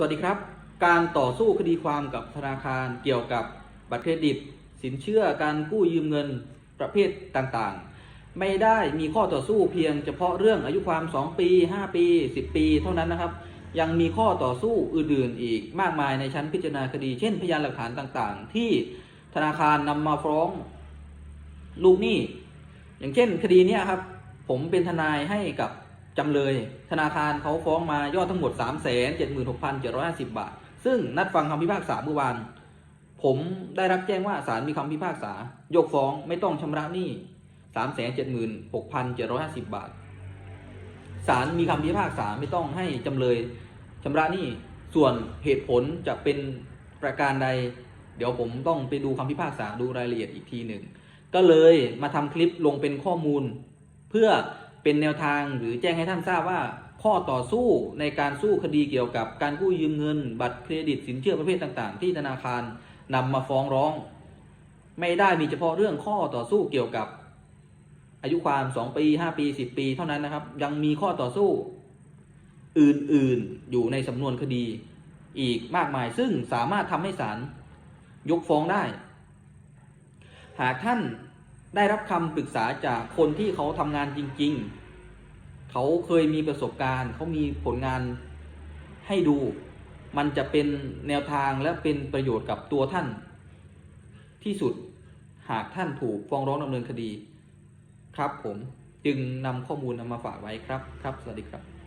สวัสดีครับ การต่อสู้คดีความกับธนาคารเกี่ยวกับบัตรเครดิต สินเชื่อการกู้ยืมเงินประเภทต่างๆ ไม่ได้มีข้อต่อสู้เพียงเฉพาะเรื่องอายุความ 2 ปี 5 ปี 10 ปี เท่านั้นนะครับ ยังมีข้อต่อสู้อื่นๆ อีกมากมายในชั้นพิจารณาคดี เช่นพยานหลักฐานต่างๆ ที่ธนาคารนำมาฟ้องลูกหนี้อย่างเช่นคดีนี้ครับ ผมเป็นทนายให้กับ จำเลย ธนาคารเขาฟ้องมายอดทั้งหมด 3 7 6 7 5 0 บาท ซึ่งนัดฟังคำพิพากษาเมื่อวาน ผมได้รับแจ้งว่าศาลมีคำพิพากษา ยกฟ้องไม่ต้องชำระหนี้ 3 7 6 7 5 0 บาท ศาลมีคำพิพากษาไม่ต้องให้จำเลยชำระหนี้ ส่วนเหตุผลจะเป็นประการใด เดี๋ยวผมต้องไปดูคำพิพากษาดูรายละเอียดอีกทีหนึ่ง ก็เลยมาทำคลิปลงเป็นข้อมูล เพื่อ เป็นแนวทางหรือแจ้งให้ท่านทราบว่าข้อต่อสู้ในการสู้คดีเกี่ยวกับการกู้ยืมเงิน บัตรเครดิตสินเชื่อประเภทต่างๆ ที่ธนาคารนำมาฟ้องร้อง ไม่ได้มีเฉพาะเรื่องข้อต่อสู้เกี่ยวกับ อายุความ 2 ปี 5 ปี 10 ปี เท่านั้นนะครับ ยังมีข้อต่อสู้ อื่นๆอยู่ในสำนวนคดีอีกมากมายซึ่งสามารถทำให้ศาลยกฟ้องได้ หากท่าน ได้รับคำปรึกษาจากคนที่เขาทำงานจริง ๆ เขาเคยมีประสบการณ์ เขามีผลงานให้ดู มันจะเป็นแนวทางและเป็นประโยชน์กับตัวท่าน ที่สุดหากท่านถูกฟ้องร้องดำเนินคดี ครับผมจึงนำข้อมูลนำมาฝากไว้ครับครับ สวัสดีครับ